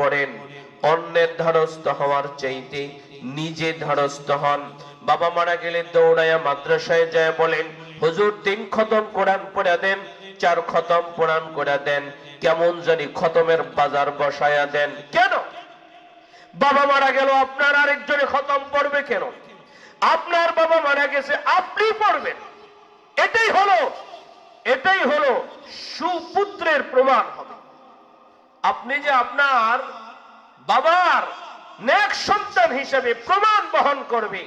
পড়েন অন্যের ধারস্থ হওয়ার চাইতে নিজে ধারস্থ হন। বাবা মারা গেলে দৌড়াইয়া মাদ্রাসায় যায় বলেন, হুজুর, তিন খতম কোরআন পড়ে দেন, চার খতম কোরআন করে দেন। কেমন জানি খতমের বাজার বসায়া দেন। কেন? বাবা মারা গেল, আপনার আরেকজনে খতম পড়বে কেন? আপনার বাবা মারা গেছে, আপনি পড়বেন। এটাই হলো এটাই হলো সুপুত্রের প্রমাণ হবে। আপনি যে আপনার বাবার নেক সন্তান হিসেবে প্রমাণ বহন করবে,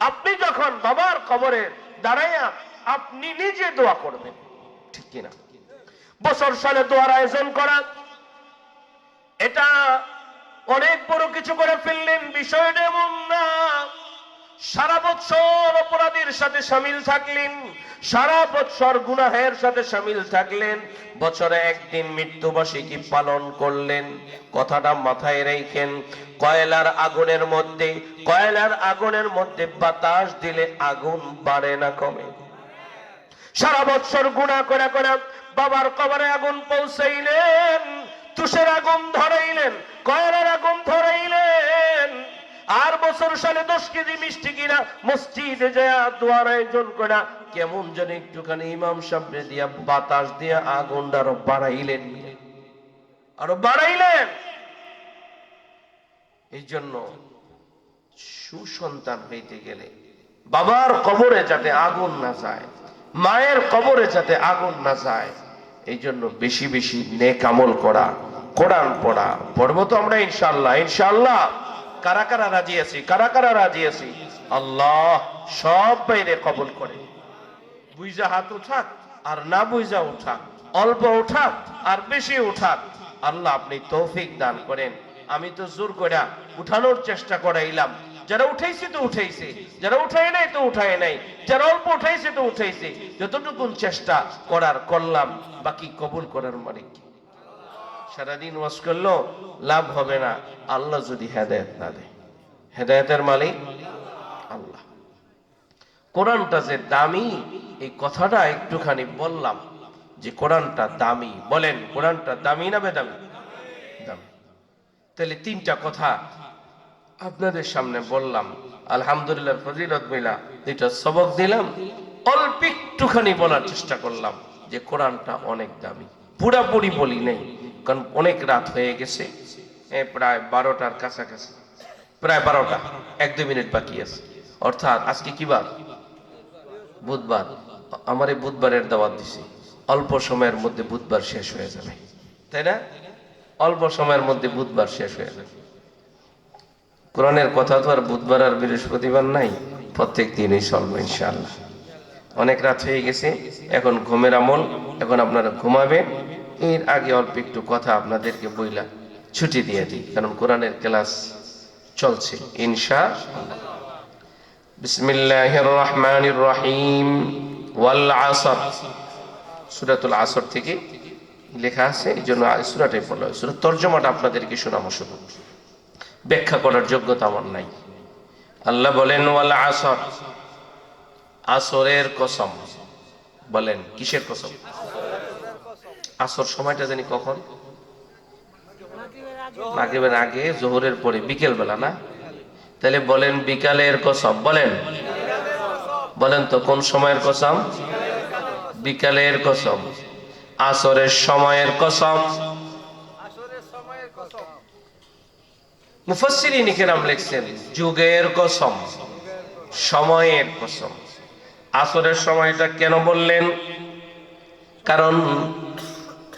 আপনি যখন বাবার কবরে দাঁড়াইয়া আপনি নিজে দোয়া করবেন। ঠিক কিনা? বছর সালে দোয়ার আয়োজন করা, এটা অনেক বড় কিছু করে ফেললেন, বিষয়টা এমন না। সারা বছর অপরাধীর সাথে সামিল থাকলেন, সারা বছর গুনাহের সাথে সামিল থাকলেন, বছরে একদিন মৃত্যুবার্ষিকী পালন করলেন। কথাটা মাথায় রেখেন, কয়লার আগুনের মধ্যে, কয়লার আগুনের মধ্যে বাতাস দিলে আগুন বাড়ে না কমে। সারা বছর গুণা করে করে বাবার কবরে আগুন পৌঁছাইলেন, তুষের আগুন ধরাইলেন, কয়লার আগুন ধরাইলেন। আর বছর সালে দশ কেজি মিষ্টি কিনা, মসজিদে যায়, দোয়ার আয়োজন করা। কেমন যেন একটুখানি ইমাম সামনে দিয়া বাতাস দিয়া আগুনটা আরও বাড়াইলেন। আরও বাড়াইলেন। এই জন্য সুসন্তান হইতে গেলে বাবার কবরে যাতে আগুন না যায়, মায়ের কবরে যাতে আগুন না যায় এই জন্য বেশি বেশি নেক আমল করা, কোরআন পড়া, পড়ব তো আমরা ইনশাল্লাহ ইনশাল্লাহ কারা কারা রাজি আছি? কারা কারা রাজি আছি? আল্লাহ সব বাইরে কবল করে। বুঝা হাত উঠাক, আর না বুঝা উঠাক। অল্প উঠাক, আর বেশি উঠাক। আল্লাহ আপনি তৌফিক দান করেন। আমি তো জোর করে উঠানোর চেষ্টা করাইলাম। যারা উঠাইছে তো উঠাইছে। যারা উঠাই নাই তো উঠাই নাই। যারা অল্প উঠাইছে তো উঠাইছে। যতটুকুন চেষ্টা করার করলাম, বাকি কবুল করার মানে কে? সারাদিন ওয়াজ করল, লাভ হবে না। আল্লাহ যদি হেদায়ত না দেয়। হেদায়তের মালিক আল্লাহ। কোরআনটা যে দামি, এই কথাটা একটুখানি বললাম যে কোরআনটা দামি। বলেন, কোরআনটা দামি না বেদামি? দামি। তাহলে তিনটা কথা আপনাদের সামনে বললাম। আলহামদুলিল্লাহ, ফজিলত মিলা, দুইটা সবক দিলাম। অল্প একটুখানি বলার চেষ্টা করলাম যে কোরআনটা অনেক দামি। পুরাপুরি বলি নেই। কারণ অনেক রাত হয়ে গেছে প্রায় বারোটার কাছাকাছি। প্রায় বারোটা, এক দুই মিনিট বাকি আছে। অর্থাৎ আজকে কি বার? বুধবার। আমার এই বুধবারের দাওয়াত দিছি। অল্প সময়ের মধ্যে বুধবার শেষ হয়ে যাবে। তাই না? অল্প সময়ের মধ্যে বুধবার শেষ হয়ে যাবে। কোরআনের কথা তো আর বুধবার আর বৃহস্পতিবার নাই। প্রত্যেক দিনই চলবে, ইনশাআল্লাহ। অনেক রাত হয়ে গেছে, এখন ঘুমের আমল, এখন আপনারা ঘুমাবেন। এর আগে অল্প একটু কথা আপনাদেরকে বইলা ছুটি দিয়ে দিই, কারণ কোরআনের ক্লাস চলছে, ইনশা বিসমিল্লাহির রহমানির রহিম ওয়াল আসর। সূরাতুল আসর থেকে লেখা আছে, এই জন্য সূরাটাই হয়। সূরার তর্জমাটা আপনাদেরকে শোনাবো শুধু। ব্যাখ্যা করার যোগ্যতা আমার নাই। আল্লাহ বলেন, ওয়াল আসর। আসরের কসম। বলেন, কিসের কসম? আসর সময়টা জানি কখন? মাগরিবের আগে। জোহরের পরে বিকেল বেলা না? তাহলে বলেন বিকালের কসম বলেন। বলেন তো কোন সময়ের কসম? বিকালের কসম। আসরের সময়ের কসম। মুফাসসিরিন কেরাম লিখছেন যুগের কসম সময়ের কসম। আসরের সময়টা কেন বললেন? কারণ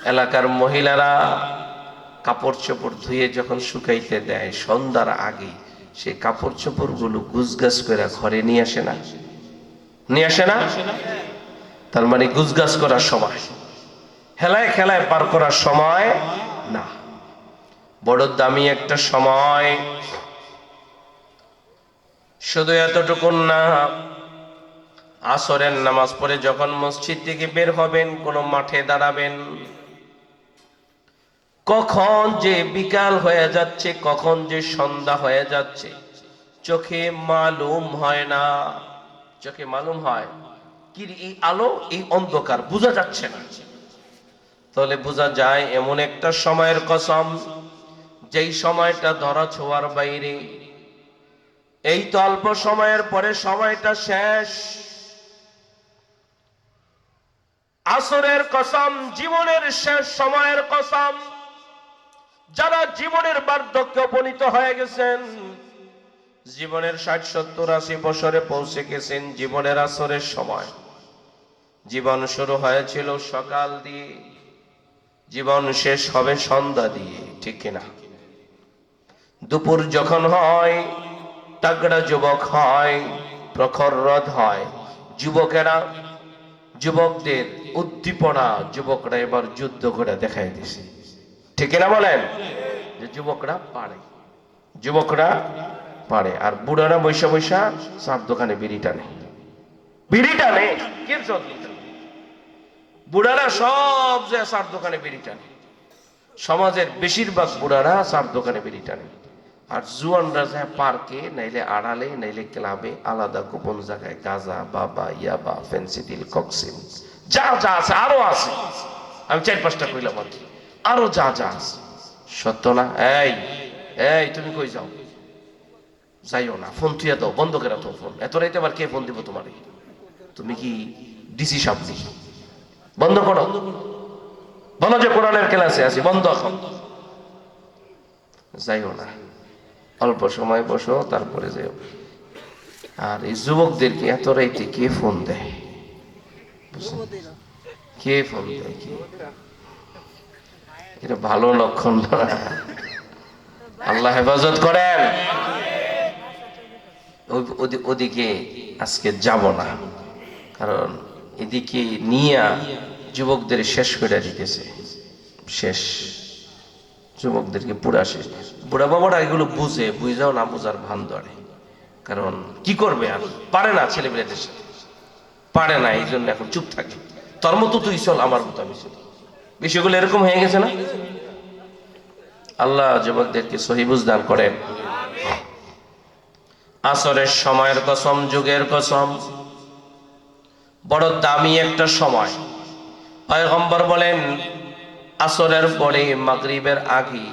এলাকার মহিলারা কাপড় চোপড় ধুয়ে যখন শুকাইতে দেয়, সন্ধ্যার আগে সে কাপড় চোপড়গুলো গুজগাছ করে ঘরে নিয়ে আসে না? নিয়ে আসে না? তার মানে গুজগাছ করার সময়। হেলায় খেলায় পার করার সময় না। বড় দামি একটা সময়। শুধু এতটুকুন না, আসরের নামাজ পড়ে যখন মসজিদ থেকে বের হবেন, কোনো মাঠে দাঁড়াবেন কখন যে বিকাল হয়ে যাচ্ছে, কখন যে সন্ধ্যা হয়ে যাচ্ছে, চোখে মালুম হয় না। চোখে মালুম হয়। কি এই আলো, এই অন্ধকার, বোঝা যাচ্ছে না। তাহলে বোঝা যায় এমন একটা সময়ের কসম, যেই সময়টা ধরা ছোঁয়ার বাইরে। এই তো অল্প সময়ের পরে সময়টা শেষ। আসরের কসম, জীবনের শেষ সময়ের কসম। যারা জীবনের বার্ধক্যে উপনীত হয়ে গেছেন, জীবনের ষাট, সত্তর, আশি বছরে পৌঁছে গেছেন জীবনের আসরের সময়। জীবন শুরু হয়েছিল সকাল দিয়ে, জীবন শেষ হবে সন্ধ্যা দিয়ে, ঠিক কিনা? দুপুর যখন হয়, তাগড়া যুবক হয়, প্রখর রদ হয়। যুবকেরা, যুবকদের উদ্দীপনা, যুবকরা এবার যুদ্ধ করে দেখাই দিছে। ঠিক না বলেন? যে যুবকরা পারে। যুবকরা পারে। আর বুড়ারা বৈশা বৈশা সার দোকানে বিড়ি টানে। বিড়ি টানে? বুড়ারা সব যে সার দোকানে বিড়ি টানে। সমাজের বেশিরভাগ বুড়ারা সার দোকানে বিড়ি টানে। আর জুয়ানরা যায় পার্কে, নাইলে আড়ালে, নাইলে ক্লাবে আলাদা গোপন জায়গায় গাজা, বাবা, ইয়াবা ফেন্সিডিল কক্সিন যা যা আছে, আরও আছে। আমি চার পাঁচটা কইলাম আর কি। আরও যা যা আছে। সত্য না? এই এই তুমি কই যাও? যাইও না ফোন তুইয়া দাও বন্ধ করে দাও ফোন এত রাইতে আবার কে ফোন দিব তোমারে? তুমি কি ডিসি সামনে বন্ধ করো। বলো যে কোরআনের ক্লাসে আছি বন্ধ এখন। যাইও না। অল্প সময় বসো তারপরে যাও আর এই যুবকদেরকে এত রাইতে কে ফোন দেয়? কে ফোন দেয়? কে? এটা ভালো লক্ষণ। আল্লাহ হেফাজত করেন। ওদিকে আজকে যাব না। কারণ এদিকে নিয়ে যুবকদের শেষ করে দিতেছে। শেষ। যুবকদেরকে পুরা শেষ। বুড়া বাবারা এগুলো বুঝে, বুঝাও না বুঝার ভান ধরে। কারণ কি করবে আর? পারে না ছেলে মেয়েদের সাথে। পারে না এই জন্য এখন চুপ থাকে। তোর মতো তুই চল, আমার মতো আমি চল। বিষয়গুলো এরকম হয়ে গেছে না? আল্লাহ যুবকদেরকে সহিবুজ দান করেন। আসরের সময়ের কসম, যুগের কসম। বড় দামি একটা সময়। পয়গম্বর বলেন, আসরের পরে মাগরিবের আগে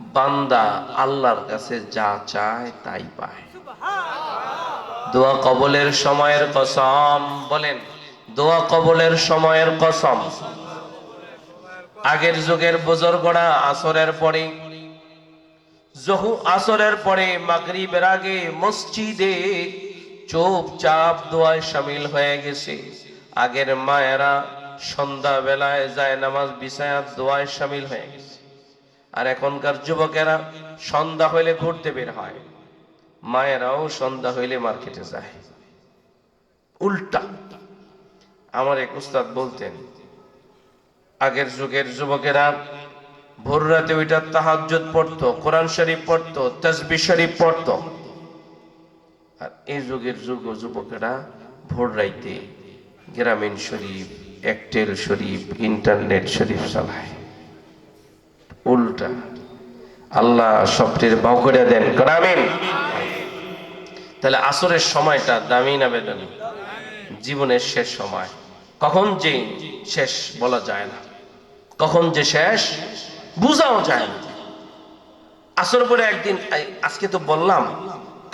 বান্দা আল্লাহর কাছে যা চায় তাই পায়। দোয়া কবলের সময়ের কসম বলেন, দোয়া কবলের সময়ের কসম। আগের যুগের বুজুর্গরা আসরের পরে জহু আসরের পরে মাগরিবের আগে মসজিদে চুপচাপ দোয়ায় সামিল হয়ে গেছে। আগের মায়েরা সন্ধ্যা বেলায় যায় নামাজ বিছায়াত দোয়ায় সামিল হয়ে গেছে। আর এখনকার যুবকেরা সন্ধ্যা হইলে ঘুরতে বের হয়, মায়েরাও সন্ধ্যা হইলে মার্কেটে যায়। উল্টা, আমার এক উস্তাদ বলতেন আগের যুগের যুবকেরা ভোর রাতে ওইটা তাহাজ্জুদ পড়তো, কোরআন শরীফ পড়তো তসবি শরীফ পড়তো। আর এই যুগের যুগ যুবকেরা ভোর রাইতে গ্রামীণ শরীফ, একটেল শরীফ, ইন্টারনেট শরীফ চালায়। উল্টা আল্লাহ সবটির বাউ করে দেন গ্রামীণ তাহলে আসরের সময়টা দামি না বেদনী জীবনের শেষ সময়। কখন যে শেষ বলা যায় না। কখন যে শেষ, বুঝাও যায়। আসর পরে একদিন আজকে তো বললাম,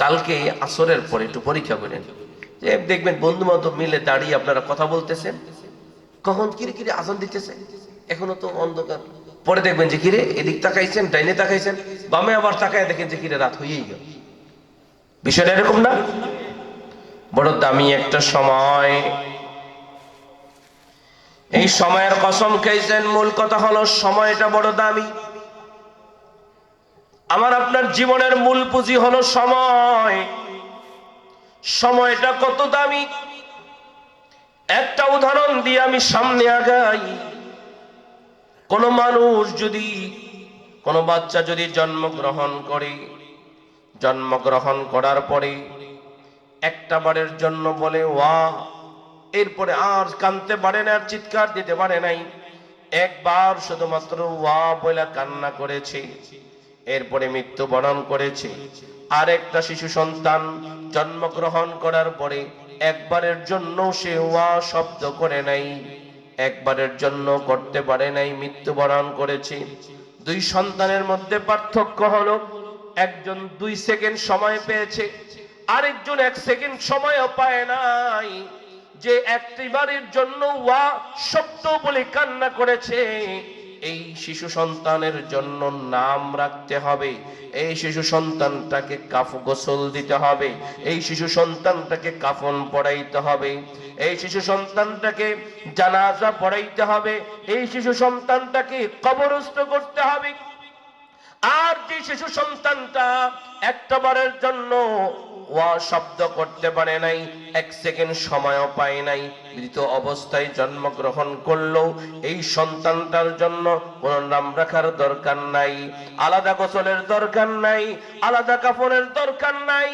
কালকে আসরের পরে একটু পরীক্ষা করেন দেখবেন বন্ধু বান্ধব মিলে দাঁড়িয়ে আপনারা কথা বলতেছেন। কখন কিরে কিরে আজান দিতেছে? এখনও তো অন্ধকার। পরে দেখবেন যে কিরে, এদিক তাকাইছেন, ডাইনে তাকাইছেন, বামে আবার তাকায় দেখেন যে কিরে, রাত হয়েই গেল। বিষয়টা এরকম না? বড় দামি একটা সময়। এই সময়ের কসম খেয়েছেন, মূল কথা হলো সময়টা বড় দামি। আমার আপনার জীবনের মূল পুঁজি হলো সময়। সময়টা কত দামি। একটা উদাহরণ দিয়ে আমি সামনে আগাই। কোন মানুষ যদি, কোন বাচ্চা যদি জন্মগ্রহণ করে, জন্মগ্রহণ করার পরে একটা বারের জন্য বলে, ওয়া এরপরে আর কানতে পারে না, আর চিৎকার দিতে পারে নাই। একবার শুধুমাত্র ওয়া বলে কান্না করেছে, এরপরে মৃত্যুবরণ করেছে। আর একটা শিশু সন্তান জন্মগ্রহণ করার পরে একবারের জন্য সে ওয়া শব্দ করে নাই, একবারের জন্য করতে পারে নাই মৃত্যুবরণ করেছে। দুই সন্তানের মধ্যে পার্থক্য হলো, একজন দুই সেকেন্ড সময় পেয়েছে, আরেকজন এক সেকেন্ড সময়ও পায় নাই। যে একটিবারের জন্য ওয়া শব্দ বলে কান্না করেছে, এই শিশু সন্তানের জন্য নাম রাখতে হবে। এই শিশু সন্তানটাকে কাফ গোসল দিতে হবে। এই শিশু সন্তানটাকে কাফন পড়াইতে হবে। এই শিশু সন্তানটাকে জানাজা পড়াইতে হবে। এই শিশু সন্তানটাকে কবরস্থ করতে হবে। আর যে শিশু সন্তানটা একটা বারের জন্য ওয়া শব্দ করতে পারে নাই এক সেকেন্ড সময়ও পায় নাই। মৃত অবস্থায় জন্মগ্রহণ করল এই সন্তানটার জন্য কোন নাম রাখার দরকার নাই। আলাদা গোসলের দরকার নাই, আলাদা কাপড়ের দরকার নাই,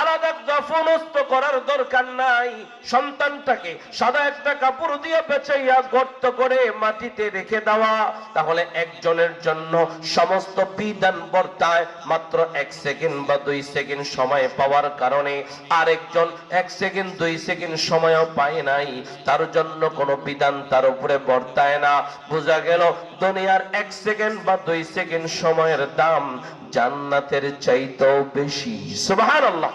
আলাদা দাফনস্ত করার দরকার নাই। সন্তানটাকে সাদা একটা কাপড় দিয়ে পেঁচাইয়া গর্ত করে মাটিতে রেখে দেওয়া, তাহলে একজনের জন্য সমস্ত বিধান বর্তায় মাত্র এক সেকেন্ড বা দুই সেকেন্ড সময় পাওয়ার কারণে আরেকজন এক সেকেন্ড দুই সেকেন্ড সময়ও পায় নাই। তার জন্য কোনো বিধান তার উপরে বর্তায় না। বোঝা গেল দুনিয়ার এক সেকেন্ড বা দুই সেকেন্ড সময়ের দাম জান্নাতের চাইতেও বেশি। সুবহানাল্লাহ।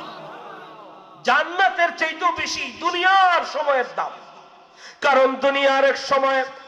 জান্নাতের চাইতেও বেশি দুনিয়ার সময়ের দাম। কারণ দুনিয়ার এক সময়